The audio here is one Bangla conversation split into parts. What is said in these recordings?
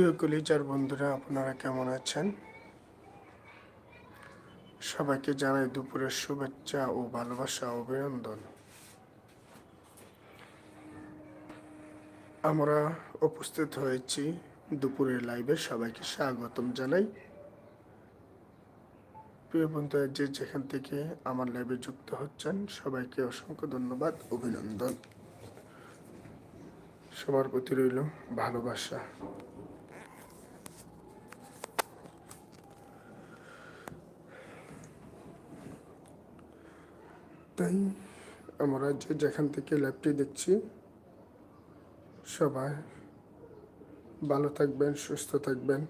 প্রিয় কলিজার বন্ধুরা, আপনারা কেমন আছেন? সবাইকে জানাই দুপুরের শুভেচ্ছা ও ভালোবাসা, অভিনন্দন। আমরা উপস্থিত হয়েছি দুপুরের লাইভে, সবাইকে স্বাগতম জানাই। প্রিয় বন্ধুরা, যে যেখান থেকে আমার লাইভে যুক্ত হচ্ছেন, সবাইকে অসংখ্য ধন্যবাদ, অভিনন্দন। সবার প্রতি রইল ভালোবাসা। তাই আমরা যে যেখান থেকে ল্যাবটি দেখছি, সবাই ভালো থাকবেন, সুস্থ থাকবেন।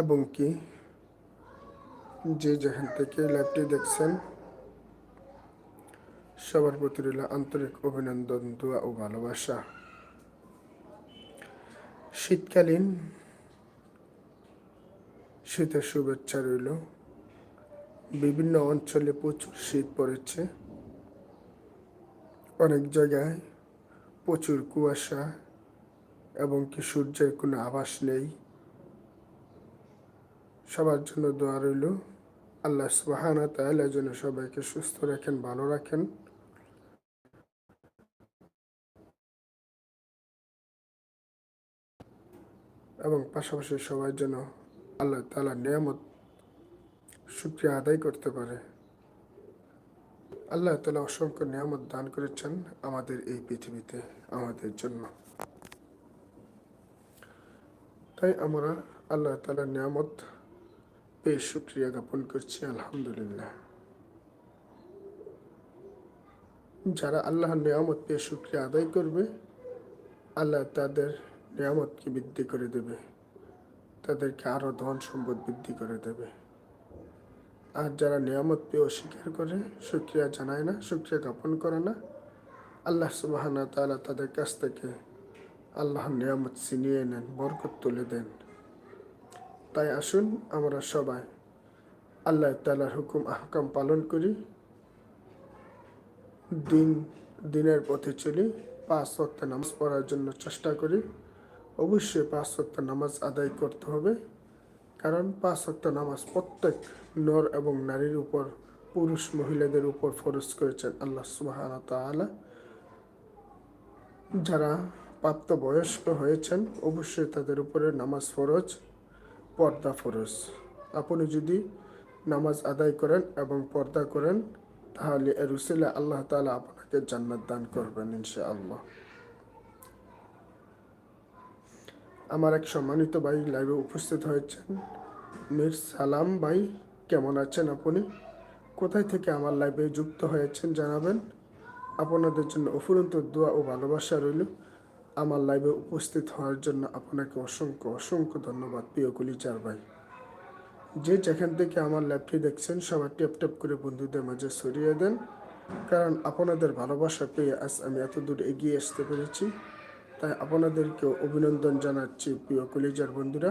এবং কি, যে যেখান থেকে ল্যাবটি দেখছেন, সবার প্রতি রইল আন্তরিক অভিনন্দন, দোয়া ও ভালোবাসা। শীতকালীন শীতের শুভেচ্ছা রইল। বিভিন্ন অঞ্চলে প্রচুর শীত পড়েছে। অনেক জায়গায় প্রচুর কুয়াশা এবং কি সূর্যের কোনো আভাস নেই। সবার জন্য দোয়া রইল। আল্লাহ সুবাহানা তাহলে যেন সবাইকে সুস্থ রাখেন, ভালো রাখেন। এবং পাশাপাশি সবাই যেন আল্লাহ তালা নিয়ামত শুক্রিয়া আদায় করতে পারে। আল্লাহ তালা অসংখ্য নিয়ামত দান করেছেন আমাদের এই পৃথিবীতে, আমাদের জন্য। তাই আমরা আল্লাহ তালা নিয়ামত পেয়ে শুক্রিয়া জ্ঞাপন করছি, আলহামদুলিল্লাহ। যারা আল্লাহর নিয়ামত পেয়ে শুক্রিয়া আদায় করবে, আল্লাহ তাদের নিয়ামতকে বৃদ্ধি করে দেবে, তাদেরকে আরও ধন সম্পদ বৃদ্ধি করে দেবে। আর যারা নিয়ামত পেয়ে অস্বীকার করে সুক্রিয়া জানায় না সুক্রিয়া জ্ঞাপন করে না, আল্লাহ সুবাহানা তালা তাদের কাছ থেকে আল্লাহর নিয়ামত ছিনিয়ে নেন, বরকত তুলে দেন। তাই আসুন আমরা সবাই আল্লাহ তালার হুকুম, আহকাম পালন করি। দিন, দিনের পথে চলি, পাঁচ ওয়াক্ত নামাজ পড়ার জন্য চেষ্টা করি। অবশ্যই পাঁচ ওয়াক্ত নামাজ আদায় করতে হবে। কারণ পাঁচ ওয়াক্ত নামাজ প্রত্যেক নর এবং নারীর উপর, পুরুষ মহিলাদের উপর ফরজ করেছেন আল্লাহ সুবাহ তাআলা। যারা প্রাপ্ত বয়স্ক হয়েছেন, অবশ্যই তাদের উপরে নামাজ ফরজ, পর্দা ফরজ। আপনি যদি নামাজ আদায় করেন এবং পর্দা করেন, তাহলে এর উসিলে আল্লাহ তাআলা আপনাকে জান্নাত দান করবেন ইনশাআল্লাহ। আমার এক সম্মানিত ভাই লাইভে উপস্থিত হয়েছেন। মির সালাম ভাই, কেমন আছেন আপনি? কোথায় থেকে আমার লাইভে যুক্ত হয়েছেন জানাবেন? আপনাদের জন্য অফুরন্ত দোয়া ও ভালোবাসা রইল। আমার লাইভে উপস্থিত হওয়ার জন্য আপনাকে অসংখ্য অসংখ্য ধন্যবাদ, প্রিয় কলিচার ভাই। যে যেখান থেকে আমার লাইভটি দেখছেন, সবাই টেপ টেপ করে বন্ধুদের মাঝে সরিয়ে দেন। কারণ আপনাদের ভালোবাসা পেয়ে আজ আমি এত দূর এগিয়ে আসতে পেরেছি। তাই আপনাদেরকে অভিনন্দন জানাচ্ছি প্রিয় কলিজার বন্ধুরা,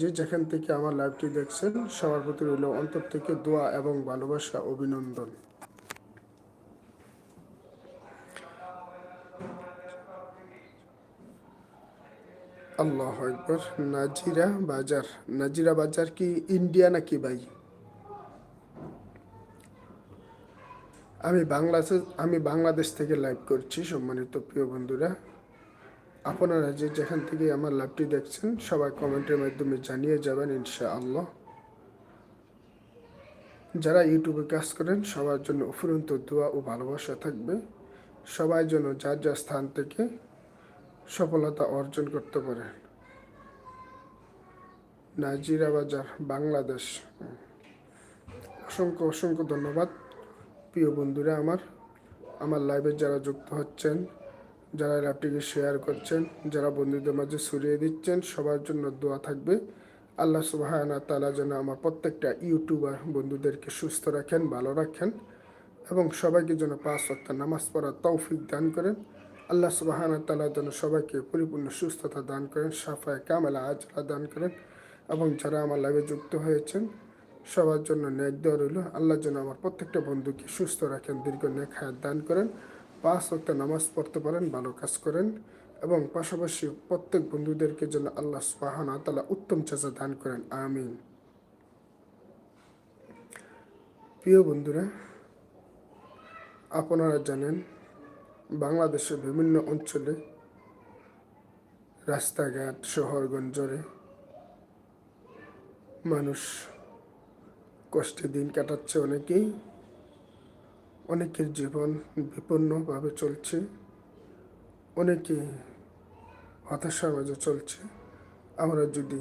যে যেখান থেকে আমার লাইভটি দেখছেন, সবার প্রতি রইল অন্তর থেকে দোয়া এবং ভালোবাসা, অভিনন্দন। আল্লাহ একবার নাজিরা বাজার। নাজিরা বাজার কি ইন্ডিয়া নাকি ভাই? আমি বাংলাদেশ আমি বাংলাদেশ থেকে লাইভ করছি, সম্মানিত প্রিয় বন্ধুরা। আপনারা যে যেখান থেকে আমার লাভটি দেখছেন, সবাই কমেন্টের মাধ্যমে জানিয়ে যাবেন ইনশা আল্লাহ যারা ইউটিউবে কাজ করেন, সবার জন্য অফুরন্ত দোয়া ও ভালোবাসা থাকবে। সবাই যেন যার যার স্থান থেকে সফলতা অর্জন করতে পারে। নাজিরা বাজার, বাংলাদেশ। অসংখ্য অসংখ্য ধন্যবাদ। প্রিয় বন্ধুরা আমার আমার লাইভে যারা যুক্ত হচ্ছেন যারা ল্যাপটিকে শেয়ার করছেন, যারা বন্ধুদের মাঝে ছড়িয়ে দিচ্ছেন, সবার জন্য দোয়া থাকবে। আল্লাহ সুবাহানা তালা যেন আমার প্রত্যেকটা ইউটিউবার বন্ধুদেরকে সুস্থ রাখেন, ভালো রাখেন এবং সবাইকে যেন পাঁচ সপ্তাহ নামাজ পড়ার তৌফিক দান করেন। আল্লাহ সুবাহানা তালা যেন সবাইকে পরিপূর্ণ সুস্থতা দান করেন সাফায় কামেলা আজরা দান করেন এবং যারা আমার লাইভে যুক্ত হয়েছেন, সবার জন্য ন্যাক দেওয়া রইল। আল্লাহ যেন আমার প্রত্যেকটা বন্ধুকে সুস্থ রাখেন, দীর্ঘ নেক হায়াত দান করেন। পাঁচ ওয়াক্ত নামাজ পড়তে পারেন, ভালো কাজ করেন এবং পাশাপাশি প্রত্যেক বন্ধুদেরকে যেন আল্লাহ সুবাহানা তালা উত্তম চাচা দান করেন, আমিন। প্রিয় বন্ধুরা, আপনারা জানেন বাংলাদেশের বিভিন্ন অঞ্চলে রাস্তাঘাট শহরগঞ্জরে মানুষ কষ্টে দিন কাটাচ্ছে অনেকেই। অনেকের জীবন বিপন্নভাবে চলছে, অনেকে হতাশার মাঝে চলছে। আমরা যদি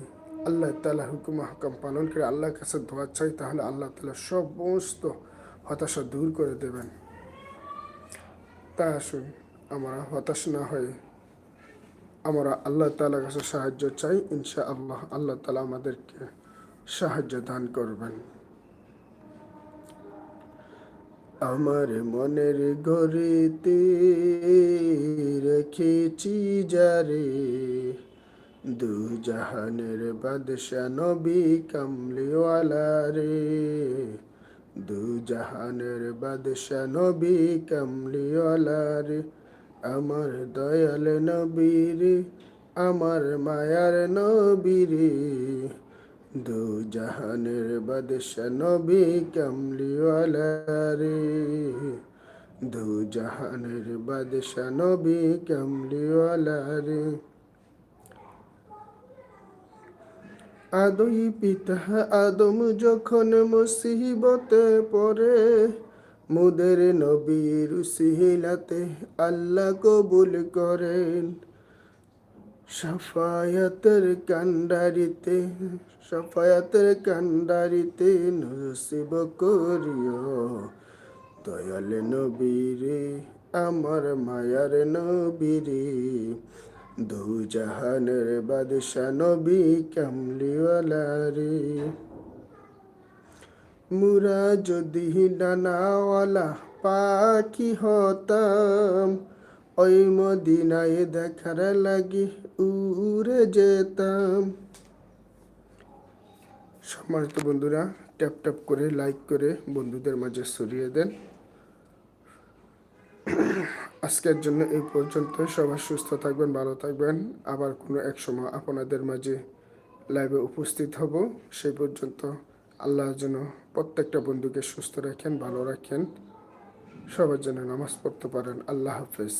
আল্লাহ তালা হুকুম হকাম পালন করে আল্লাহর কাছে দোয়া চাই, তাহলে আল্লাহ তালা সমস্ত হতাশা দূর করে দেবেন। তা আসুন, আমরা হতাশ না হয়ে আমরা আল্লাহ তালার কাছে সাহায্য চাই। ইনশা আল্লাহ আল্লাহ তালা আমাদেরকে সাহায্য দান করবেন। আমার মনের গড়িতে রেখেছি যারে দু জাহানের বাদশা নবী কামলিওয়ালা রে। দু জাহানের বাদশা নবী কামলিওয়ালা রে। আমার দয়াল নবী রে, আমার মায়ার নবী রে। দু জাহানের বাদশা নবী কামলিওয়ালা রে দু জাহানের বাদশা নবী কামলিওয়ালা রে আদই পিতা আদম যখন মুসিবতে পড়ে, মুদের নবীর সিহিলাতে আল্লাহ কবুল করেন। সাফায়াতের কান্ডারিতে সাফায়াতের কান্ডারিতে নসিব করিও। দয়াল নবীরে, আমার মায়ার নবীরে দু জাহানের বাদশা নবী কামলিওয়ালা রে মুরা যদি ডানাওয়ালা পাখি হতাম ওই মদিনায় দেখার লাগি উড়ে যেতাম। সম্মানিত বন্ধুরা, ট্যাপ ট্যাপ করে লাইক করে বন্ধুদের মাঝে ছড়িয়ে দেন। আজকের জন্য এই পর্যন্ত। সবাই সুস্থ থাকবেন, ভালো থাকবেন। আবার কোনো এক সময় আপনাদের মাঝে লাইভে উপস্থিত হব। সেই পর্যন্ত আল্লাহ যেন প্রত্যেকটা বন্ধুকে সুস্থ রাখেন, ভালো রাখেন। সবার জন্য নামাজ পড়তে পারেন। আল্লাহ হাফেজ।